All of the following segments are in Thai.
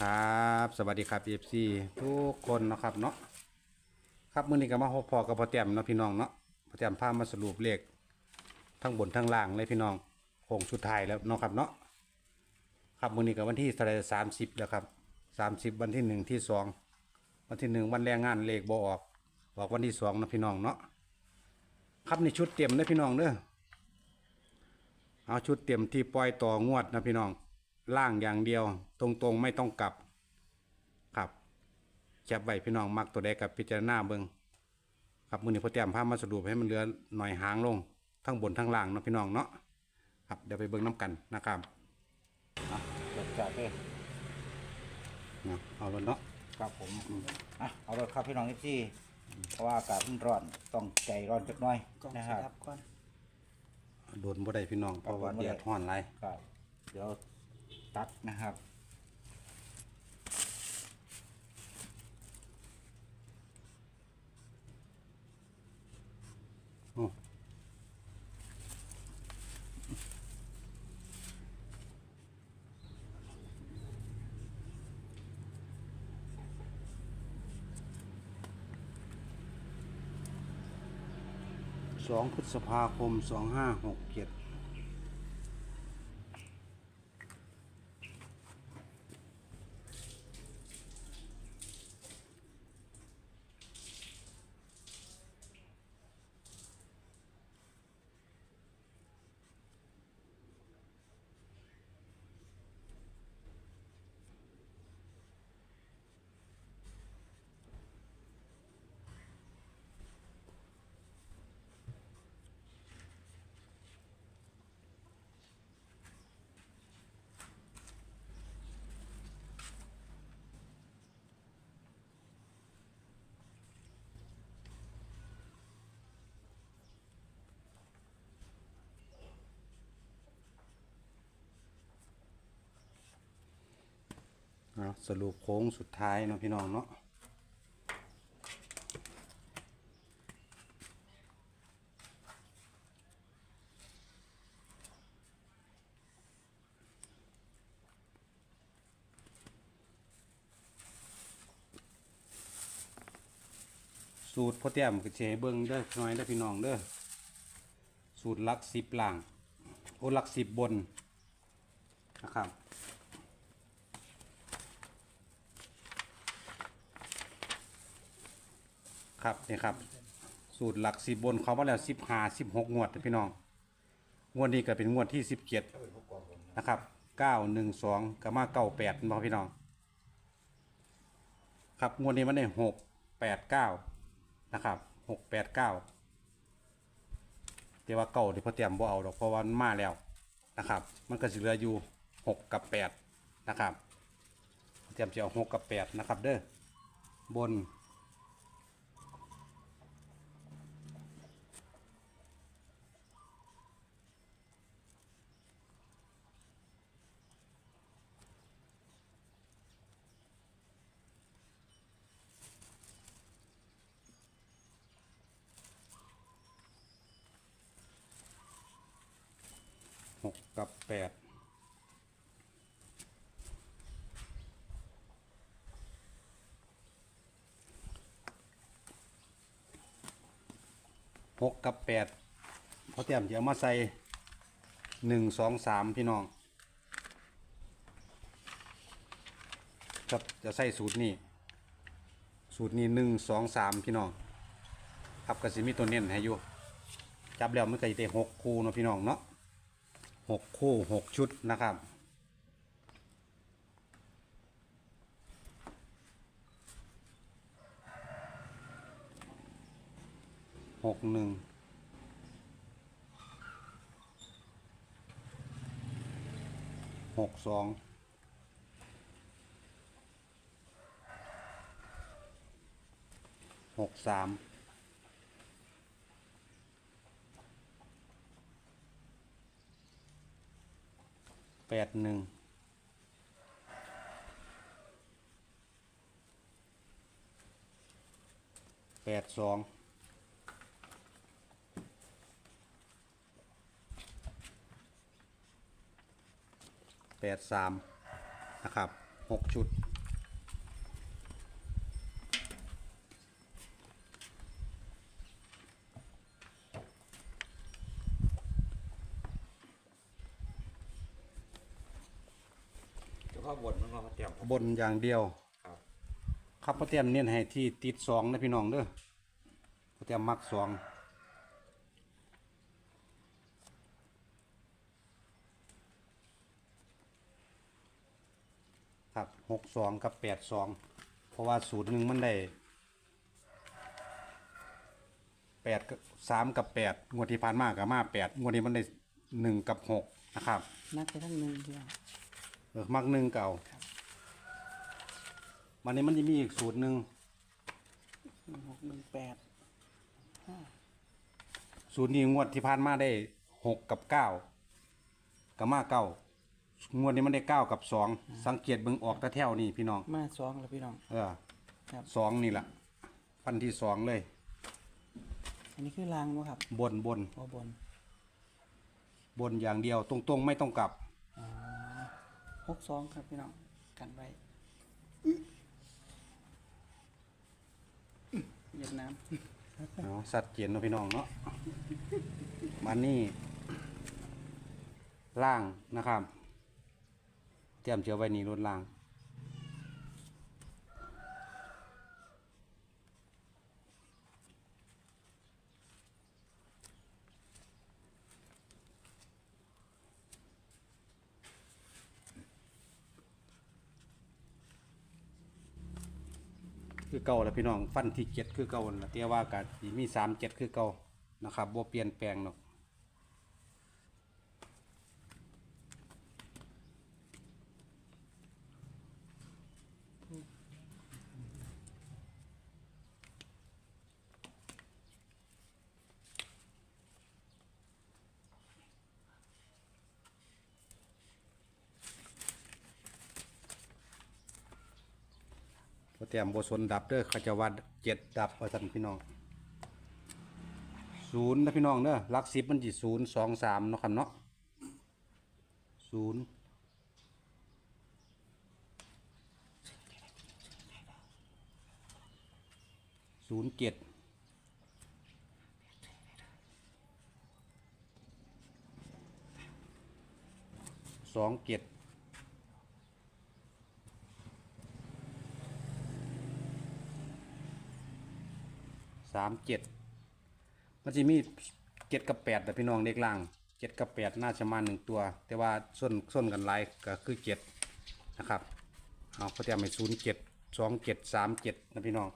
ครับ สวัสดีครับ FC ทุกคนนะครับเนาะครับมื้อนี้ก็มาพบพอกับพ่อแต้มเนาะพี่น้องเนาะพ่อแต้มพามาสรุปเลขทั้งบนทั้งล่างเลยพี่น้องโค้งสุดท้ายแล้วเนาะครับเนาะครับมื้อนี้ก็วันที่สามสิบแล้วครับสามสิบวันที่หนึ่งที่สองวันที่หนึ่งวันแรงงานเลขบ่ออกออกวันที่สองเนาะพี่น้องเนาะครับในชุดเต็มนะพี่น้องเด้อเอาชุดเต็มที่ปล่อยต่องวดนะพี่น้อง ล่างอย่างเดียว ตรงๆไม่ต้องกลับครับแคบไว้พี่น้องมักตัวใดกับพิจารณาเบิงครับมือนี้พอเตรียมภาพมาสรุปให้มันเหลือหน่อยหางลง ทั้งบนทั้งล่างเนาะพี่น้องเนาะครับเดี๋ยวไปเบิ่งน้ำกันนะครับเกิดจากเลยเนาะเอาแล้วเนาะครับผมอะเอารถครับพี่น้องที่เพราะว่าอากาศมันร้อนต้องใจร้อนจักหน่อยกล่องนะสครับลับก่อนโดนบ่ได้พี่น้องเพราะว่าครับผมบ่แดได้ดร้อนหลายครับเดี๋ยว ตัดนะครับ สองพฤษภาคมสองห้าหกเจ็ด สรุปโค้งสุดท้ายเนาะพี่น้องเนาะสูตรพ่อแต้มก็เชเบิ้งเด้อน้อยเด้อพี่น้องเด้อสูตรลักสิบล่างโอลักสิบบนนะครับ ครับนี่ครับ สูตรหลักสิบบนเขามาแล้วสิบห้าสิบหกงวดนะพี่น้อง งวดนี้ก็เป็นงวดที่สิบเจ็ดนะครับเก้าหนึ่งสองก็มาเก้าแปดนะพี่น้อง ครับงวดนี้มันได้หกแปดเก้านะครับหกแปดเก้าแต่ว่าเก้าที่พอเตรียมบ่เอาดอกเพราะว่ามันมาแล้วนะครับ มันก็สิเหลืออยู่หกกับแปดนะครับเตรียมจะเอาหกกับแปดนะครับเด้อบน หกกับแปดหกกับแปดพอเตรียมจะเอามาใส่หนึ่งสองสามพี่น้องครับจะใส่สูตรนี้ สูตรนี้หนึ่งสองสามพี่น้อง ครับก็สิมีตัวเน้นให้อยู่จับแล้วมันก็จะได้หกคูเนาะพี่น้องเนาะ หกคู่หกชุดนะครับ หกหนึ่ง หกสอง หกสาม แปดหนึ่งแปดสองแปดสามนะครับหกชุด ว่าบนมันว่าเตรียมบนอย่างเดียว ครับครับพ่อเตรียมเน้นให้ที่ติดสองนะพี่น้องเด้อพ่อเตรียมมักสองครับหกสองกับแปดสองเพราะว่าสูตรหนึ่งมันได้แปดกับสามกับแปดงวดที่ผ่านมากับมาแปดงวดนี้มันได้หนึ่งกับหกนะครับนักไปทั้งหนึ่งเดียว เออมักหนึ่งเก่าวันนี้มันจะมีอีกสูตรหนึ่งหนึ่งหกหนึ่งแปดสูตรนี้งวดที่ผ่านมาได้หกกับเก้ากับมาเก้างวดนี้มันได้เก้ากับสองสังเกตเบิ่งออกแตะแถวนี่พี่น้องมาสองแล้วพี่น้อง เออครับ สองนี่แหละฟันที่สองเลย อันนี้คือรางวะครับบนบนโอบน บนอย่างเดียวตรงๆ ไม่ต้องกลับห กสองครับพี่น้องกันไว้เวียดนามเอาสัตว์เจียนเนาะพี่น้องเนาะมันนี่ล่างนะครับ เตรียมเชื้อไว้นี่รถล่าง คือเก่าแล้วพี่น้องฟันที่เจ็ดคือเก่าแล้วแต่ว่ากัมีสามเจ็ดคือเก่านะครับบ่เปลี่ยนแปลงเนาะ บ่เตรียมบ่สนดับเด้อเขาจะว่าเจ็ดดับว่าซั่นพี่น้องศูนย์นะพี่น้องเด้อหลักสิบมันสิศูนย์สองสามเนาะครับเนาะศูนย์ศูนย์เจ็ดสองเจ็ด สามเจ็ดมันจะมีเจ็ดกับแปดแต่พี่น้องเด็กล่างเจ็ดกับแปดน่าจะมาหนึ่งตัว แต่ว่าส้นส้นกันหลายก็คือเจ็ดนะครับเอาเขาจะไม่ศูนย์เจ็ดสองเจ็ดสามเจ็ดนะพี่น้อง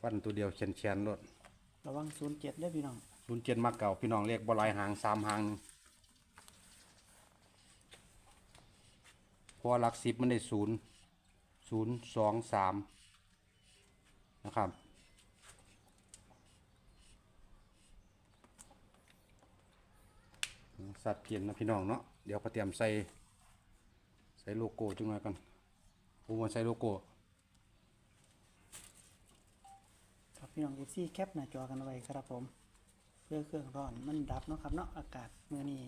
ฟันตัวเดียวเชนเชนรถระวังศูนย์เจ็ดได้อพี่น้อง ศูนย์เจ็ดมาเก่าพี่น้องเรียกบลายหางสามหางหนึ่งเพราะว่าหลักสิบมันได้ศูนย์ศูนย์สองสามนะครับสัตว์เพียนนะพี่น้องเนาะเดี๋ยวพอเตรียมใส่ใส่โลโก้จังหน่อยกันผมว่าใส่โลโก้ครับพี่น้องเอฟซีแคปหน้าจอกันไว้ครับผม พื่อเครื่องร้อนมันดับเนาะครับเนาะอากาศเมื่อนี้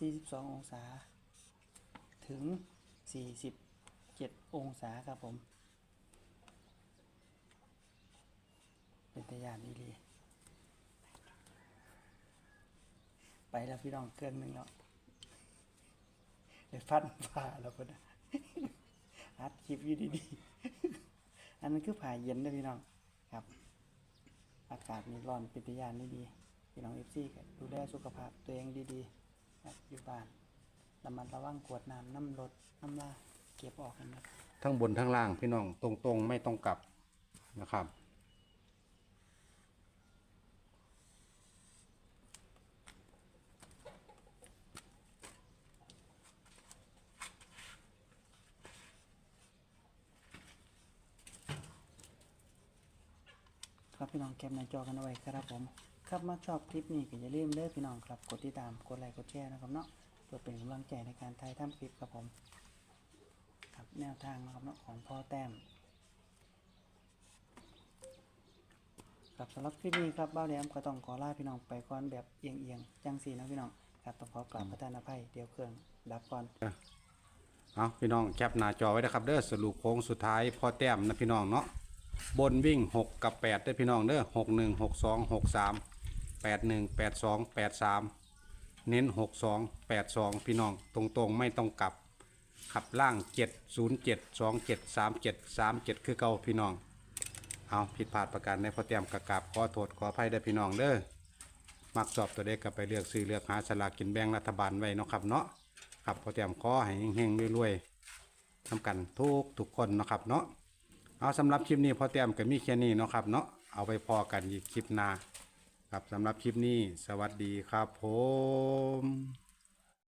42 องศา ถึง 47 องศาครับผม เป็นตยานอีหลีไปแล้วพี่น้องเครื่องหนึงแล้วเดี๋ยวฟันผ่าแล้วก็นะอัดคลิปอยู่ดีๆ อันนั้นคือผ่าเย็นนะพี่น้องครับ อากาศมีร้อนเป็นตยานได้ดี พี่น้องเอฟซีก็ดูแลสุขภาพตัวเองดีๆนะอยู่บ้านระมัดระวังกวดน้ำน้ำรดน้ำลาเก็บออกกันนะทั้งบนทั้งล่างพี่น้องตรงๆไม่ต้องกลับนะครับ ครับพี่น้องแคปหน้าจอกันเอาไว้ครับผมครับมาชอบคลิปนี้ก็อย่าลืมเด้อพี่น้องครับกดติดตามกดไลค์กดแชร์นะครับเนาะเพื่อเป็นกำลังใจในการถ่ายทำคลิปครับผมครับแนวทางนะครับเนาะของพ่อแต้มครับสำหรับคลิปนี้ครับบ้าวแหลมก็ต้องขอลาพี่น้องไปก่อนแบบเอียงๆจังสีนะพี่น้องครับต้องขอกราบประทานอภัยเดี๋ยวเครื่องดับก่อนเอาพี่น้องแคปหน้าจอไว้นะครับเด้อสรุปโค้งสุดท้ายพ่อแต้มนะพี่น้องเนาะ บนวิ่ง 6 กับ 8 ได้พี่น้องเด้อ6 1 6 2 6 3 8 1 8 2 8 3เน้น6 2 8 2พี่น้องตรงๆไม่ต้องกลับ ขับล่าง7 0 7 2 7 3 7 3 7คือเก่าพี่น้อง เอาผิดพลาดประการในพอแต้มกระกาบขอโทษขออภัยได้พี่น้องเด้อมักสอบตัวเด็กก็ไปเลือกซื้อเลือกหาสลากกินแบ่งรัฐบาลไว้เนาะครับเนาะครับพอเตรียมขอให้เฮงๆรวยๆทำกันทุกทุกคนเนาะครับเนาะ เอาสำหรับคลิปนี้พอเตรียมก็มีแค่นี้เนาะครับเนาะเอาไปพอกันอีกคลิปหน้าครับสำหรับคลิปนี้ สวัสดีครับผม